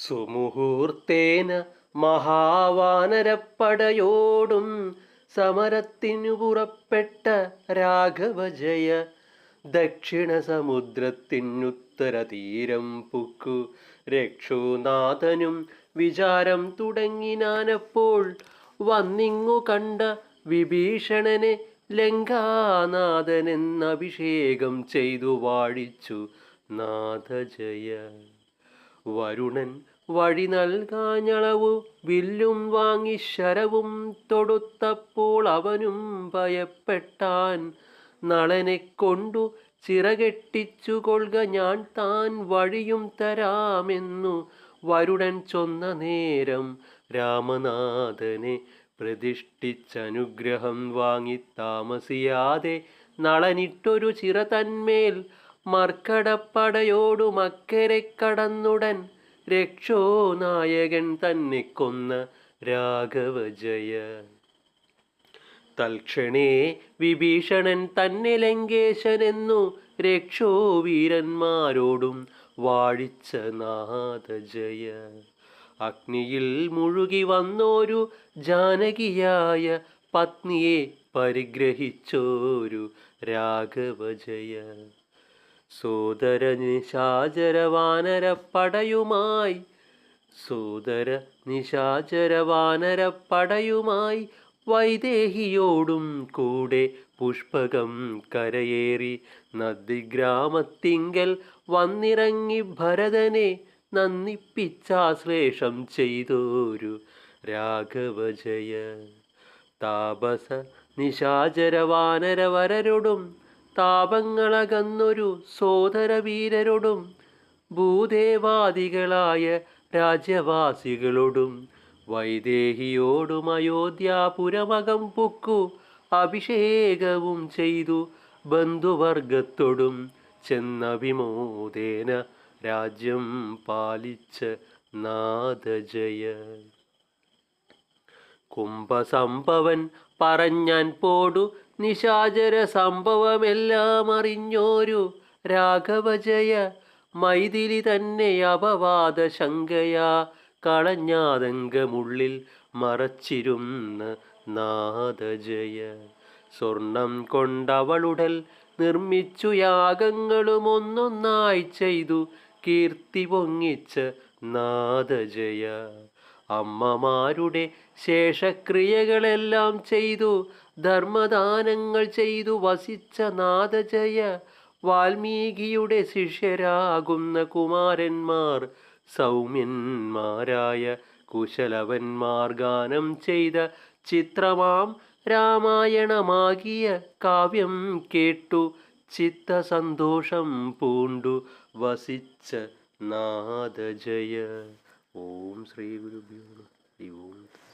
സുമുഹൂർത്തേന മഹാവാനരപ്പടയോടും സമരത്തിനു പുറപ്പെട്ട രാഘവജയ ദക്ഷിണ സമുദ്രത്തിനുത്തര തീരം പുക്കു രക്ഷോനാഥനും വിചാരം തുടങ്ങിനാനപ്പോൾ വന്നിങ്ങു കണ്ട വിഭീഷണനെ ലങ്കാനാഥനെന്നഭിഷേകം ചെയ്തു വാഴിച്ചു നാഥജയ. വരുണൻ വഴി നൽകാഞ്ഞളവു വില്ലും വാങ്ങി ശരവും തൊടുത്തപ്പോൾ അവനും ഭയപ്പെട്ടാൻ നളനെ കൊണ്ടു ചിറകെട്ടിച്ചു കൊള്ളുക ഞാൻ താൻ വഴിയും തരാമെന്നു വരുടൻ ചൊന്ന നേരം രാമനാഥനെ പ്രതിഷ്ഠിച്ചനുഗ്രഹം വാങ്ങി താമസിയാതെ നളനിട്ടൊരു ചിറ തന്മേൽ മർക്കടപ്പടയോടു മക്കരെ കടന്നുടൻ രക്ഷോ നായകൻ തന്നെ കൊന്ന രാഘവജയ. തൽക്ഷണേ വിഭീഷണൻ തന്നെ ലങ്കേശനെന്നു രക്ഷോ വീരന്മാരോടും വാഴിച്ച നാഥജയ. അഗ്നിയിൽ മുഴുകി വന്നോരു ജാനകിയായ പത്നിയെ പരിഗ്രഹിച്ചോരു രാഘവജയ. സോദര നിശാചരവാനരപ്പടയുമായി സോദര നിശാചരവാനരപ്പടയുമായി വൈദേഹിയോടും കൂടെ പുഷ്പകം കരയേറി നദിഗ്രാമത്തിങ്കൽ വന്നിറങ്ങി ഭരതനെ നന്ദിപ്പിച്ചാശ്ലേഷം ചെയ്തോരു രാഘവജയ. താപസ നിശാചരവാനരവരരോടും താപങ്ങളകന്നൊരു സോദരവീരരോടും ഭൂദേവാദികളായ രാജ്യവാസികളോടും വൈദേഹിയോടും അയോധ്യാപുരമകം പൊക്കു അഭിഷേകവും ചെയ്തു ബന്ധുവർഗത്തോടും ചെന്നഭിമോദേന രാജ്യം പാലിച്ച നാദജയ. കുംഭസംഭവൻ പറഞ്ഞാൻ പോടു നിശാചര സംഭവമെല്ലാം അറിഞ്ഞോരു രാഘവജയ മൈതിലി തന്നെ അപവാദ ശങ്കയാ കളഞ്ഞാതങ്കമുള്ളിൽ മറച്ചിരുന്ന നാദജയ. സ്വർണം കൊണ്ടവളുടൽ നിർമ്മിച്ചു യാഗങ്ങളും ഒന്നൊന്നായി ചെയ്തു കീർത്തി പൊങ്ങിച്ച നാദജയ. അമ്മമാരുടെ ശേഷക്രിയകളെല്ലാം ചെയ്തു ധർമ്മദാനങ്ങൾ ചെയ്തു വസിച്ച നാദജയ വാൽമീകിയുടെ ശിഷ്യരാകുന്ന കുമാരന്മാർ സൗമ്യന്മാരായ കുശലവന്മാർ ഗാനം ചെയ്ത ചിത്രമാം രാമായണമാകിയ കാവ്യം കേട്ടു ചിത്തസന്തോഷം പൂണ്ടു വസിച്ച നാദജയ. ఓం శ్రీ గురుభ్యో